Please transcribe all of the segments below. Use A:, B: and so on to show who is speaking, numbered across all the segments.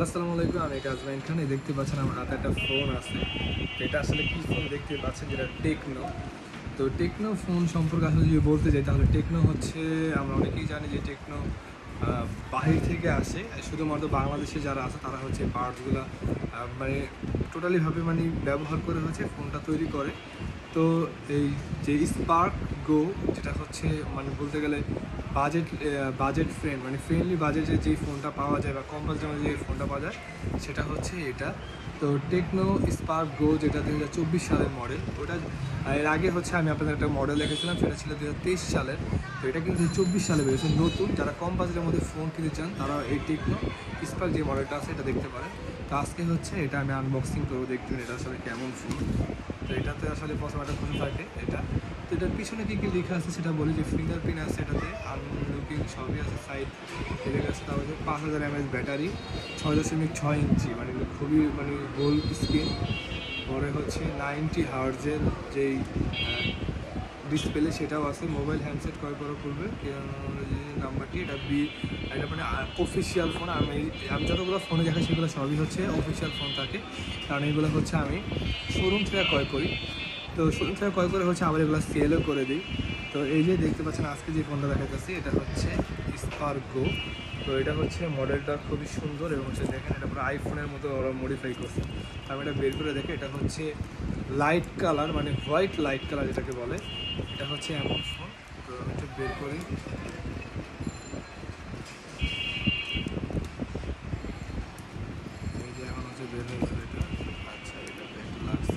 A: Hello, আসসালামু আলাইকুম। আমি কাজমাইন খান। এই দেখতে পাচ্ছেন আমার হাতে একটা ফোন আছে। তো এটা আসলে কি ফোন দেখতে পাচ্ছেন? যেটা টেকনো। তো টেকনো ফোন সম্পর্কে আসলে যদি বলতে যাই, তাহলে টেকনো হচ্ছে, আমরা অনেকেই জানি যে টেকনো বাহির থেকে আসে। শুধুমাত্র বাংলাদেশে যারা আছে, তারা হচ্ছে পার্টসগুলো মানে টোটালিভাবে মানে ব্যবহার করে হচ্ছে ফোনটা তৈরি করে। তো এই যে স্পার্ক গো যেটা হচ্ছে মানে বলতে গেলে বাজেট বাজেট ফ্রেন্ড মানে ফ্রেন্ডলি বাজেটে যেই ফোনটা পাওয়া যায় বা কম বাজেটের মধ্যে যে ফোনটা পাওয়া যায়, সেটা হচ্ছে এটা। তো টেকনো স্পার্ক গো যেটা দু হাজার চব্বিশ সালের মডেল ওটা এর আগে হচ্ছে আমি আপনাদের একটা মডেল দেখেছিলাম, সেটা ছিল দু হাজার তেইশ সালের। তো এটা কিন্তু চব্বিশ সালে বেরিয়েছে, নতুন। যারা কম বাজেটের মধ্যে ফোন কিনতে চান, তারা এই টেকনো স্পার্ক যে মডেলটা আছে, এটা দেখতে পারেন। তো আজকে হচ্ছে এটা আমি আনবক্সিং করব দেখবেন এটা আসলে কেমন ফোন তো এটাতে আসলে প্রথম একটা প্রশ্ন থাকে, এটা। তো এটার পিছনে কী কী লেখা আছে সেটা বলি, যে ফিঙ্গারপ্রিন্ট আছে এটাতে আনলুকিং সবই আছে সাইড এদিকে আছে তাহলে পাঁচ হাজার এমএস ব্যাটারি ছয় দশমিক ছয় ইঞ্চি মানে খুবই মানে গোল স্ক্রিন পরে হচ্ছে নাইনটি হার্জের যেই ডিসপ্লে সেটাও আছে মোবাইল হ্যান্ডসেট ক্রয় করা করবে নাম্বারটি, এটা বি এটা মানে অফিসিয়াল ফোন আমি আমি যতগুলো ফোনে দেখা সেগুলো সবই হচ্ছে অফিসিয়াল ফোন থাকে। কারণ এগুলো হচ্ছে আমি শোরুম থেকে ক্রয় করি। তো শোরুম থেকে ক্রয় করে হচ্ছে আবার এগুলো সেলও করে দিই। তো এই যে দেখতে পাচ্ছেন, আজকে যে ফোনটা দেখাচ্ছি এটা হচ্ছে স্পার্গো তো এটা হচ্ছে মডেলটা খুবই সুন্দর এবং হচ্ছে দেখেন এটা পুরো আইফোনের মতো ওরা মডিফাই করছে। আমি এটা বের করে দেখে, এটা হচ্ছে লাইট কালার মানে হোয়াইট লাইট কালার যেটাকে বলে, এটা হচ্ছে এমন ফোন তো একটু বের করি এই যে এখন হচ্ছে বের হয়ে গেল এটা আচ্ছা এটা বের লাগছে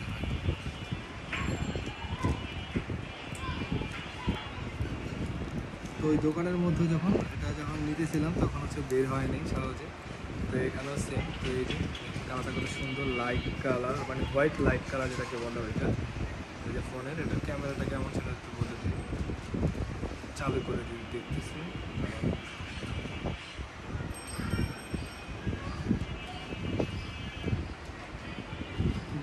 A: তো ওই দোকানের মধ্যে যখন এটা যখন নিতেছিলাম, তখন হচ্ছে বের হয়নি সহজে। তো এখানেও সেম তো এই যে কালারটা কত সুন্দর লাইট কালার মানে হোয়াইট লাইট কালার যেটাকে বলে ওইটা। এই যে ফোনের, এটা ক্যামেরাটা কেমন সেটা একটু বলে দিই। চালু করে দিই, দেখতেছি।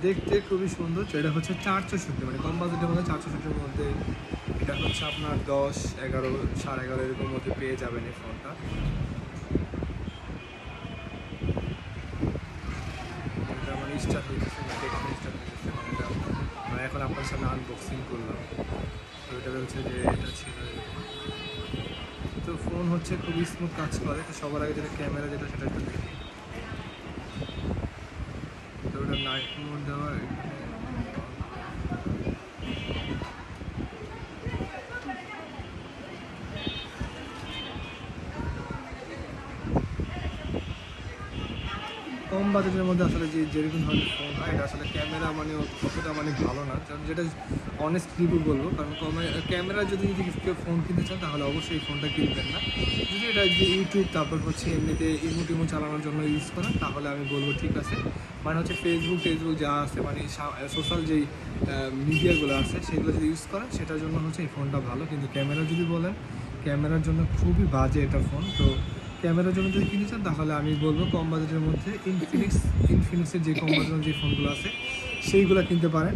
A: দেখতে খুবই সুন্দর এটা হচ্ছে চারশো চৌষট্টি মানে কম বাজেটের মধ্যে চারশো চৌষট্টির মধ্যে এটা হচ্ছে আপনার দশ, এগারো, সাড়ে এগারো এরকম মধ্যে পেয়ে যাবেন এই ফোনটা। মানে এটা মানে এখন আপনার সামনে আনবক্সিং করলাম। তো এটা হচ্ছে যে এটা ছিল তো ফোন হচ্ছে খুবই স্মুথ কাজ করে, তো সবার আগে যেটা ক্যামেরা যেটা সেটা একটু দেখি। তো ওটা নাইট মোড দেওয়া এখানে কম বাজেটের মধ্যে আসলে যে যেরকম ধরনের ফোন হয় এটা আসলে ক্যামেরা মানে অতটা মানে ভালো না, কারণ যেটা অনেস্ট রিভিউ বলব, কারণ ক্যামেরা যদি যদি কেউ ফোন কিনতে চান তাহলে অবশ্যই এই ফোনটা কিনবেন না। যদি এটা যে ইউটিউব তারপর হচ্ছে এমনিতে ইমো টিমো চালানোর জন্য ইউজ করেন, তাহলে আমি বলব ঠিক আছে। মানে হচ্ছে ফেসবুক টেসবুক যা আছে মানে সোশ্যাল যেই মিডিয়াগুলো আছে, সেগুলো যদি ইউজ করেন, সেটার জন্য হচ্ছে এই ফোনটা ভালো। কিন্তু ক্যামেরা যদি বলেন ক্যামেরার জন্য খুবই বাজে এটা ফোন তো ক্যামেরার জন্য যদি কিনে চান, তাহলে আমি বলব কম বাজেটের মধ্যে ইনফিনিক্স ইনফিনিক্সের যে কম বাজেটের যে ফোনগুলো আছে, সেইগুলো কিনতে পারেন।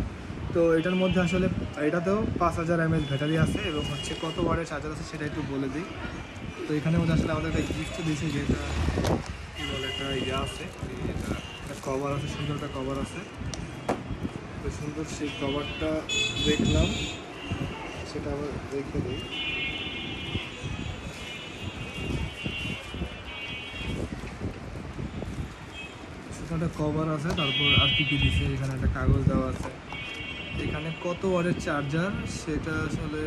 A: তো এটার মধ্যে আসলে, এটাতেও পাঁচ হাজার এমএএচ ব্যাটারি আছে এবং হচ্ছে কত ওয়ার্ডের চার্জার আছে সেটা একটু বলে দিই। তো এখানের মধ্যে আসলে আমাদের একটা গিফট দিয়েছে যেটা কী বলে, একটা ইয়ে আছে, এটা একটা কভার আছে, সুন্দর একটা কভার আছে। তো সুন্দর সেই কভারটা দেখলাম, সেটা আবার দেখে দিই। একটা কভার আছে, তারপর আর কি কি দিছে, এখানে একটা কাগজ দেওয়া আছে। এখানে কত ওয়ারের চার্জার সেটা আসলে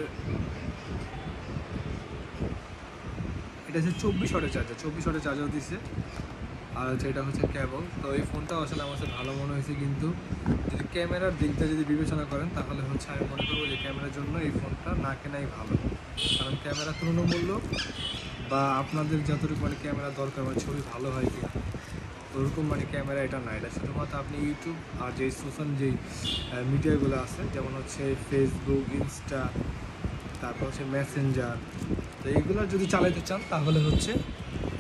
A: এটা হচ্ছে চব্বিশ ওয়াটের চার্জার চব্বিশ ওয়াটের চার্জার দিছে। আর হচ্ছে এটা হচ্ছে কেবল তো এই ফোনটাও আসলে আমার কাছে ভালো মনে হয়েছে কিন্তু যদি ক্যামেরার দিকটা যদি বিবেচনা করেন, তাহলে হচ্ছে আমি মনে করব যে ক্যামেরার জন্য এই ফোনটা না কেনাই ভালো। কারণ ক্যামেরা তুলনামূল্য বা আপনাদের যতটুকু মানে ক্যামেরা দরকার মানে ছবি ভালো হয় কিনা। ওরকম মানে ক্যামেরা এটা না এটা শুধুমাত্র আপনি ইউটিউব আর যেই সোশ্যাল যেই মিডিয়াগুলো আছে, যেমন হচ্ছে ফেসবুক ইনস্টা তারপর হচ্ছে মেসেঞ্জার তো এইগুলো যদি চালাতে চান, তাহলে হচ্ছে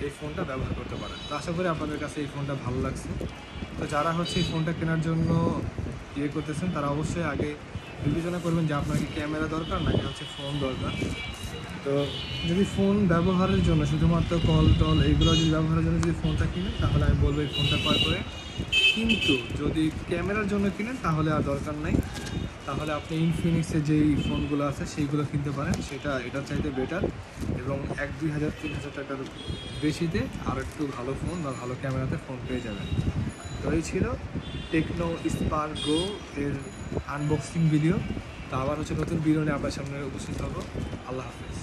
A: এই ফোনটা ব্যবহার করতে পারেন। তো আশা করি আপনাদের কাছে এই ফোনটা ভালো লাগছে। তো যারা হচ্ছে এই ফোনটা কেনার জন্য ইয়ে করতেছেন, তারা অবশ্যই আগে বিবেচনা করবেন যে আপনার কি ক্যামেরা দরকার, নাকি হচ্ছে ফোন দরকার। তো যদি ফোন ব্যবহারের জন্য শুধুমাত্র কল, টল এইগুলো যদি ব্যবহারের জন্য যদি ফোনটা কিনেন, তাহলে আমি বলব এই ফোনটা ক্রয় করে। কিন্তু যদি ক্যামেরার জন্য কিনেন, তাহলে আর দরকার নাই। তাহলে আপনি ইনফিনিক্সের যেই ফোনগুলো আছে, সেইগুলো কিনতে পারেন। সেটা, এটার চাইতে বেটার এবং এক, দুই হাজার, তিন হাজার টাকার বেশিতে আর একটু ভালো ফোন বা ভালো ক্যামেরাতে ফোন পেয়ে যাবেন। তো এই ছিল টেকনো স্পার গো এর আনবক্সিং ভিডিও তো আবার হচ্ছে নতুন ভিডিও আপনার সামনে উপস্থিত হব। আল্লাহ হাফেজ।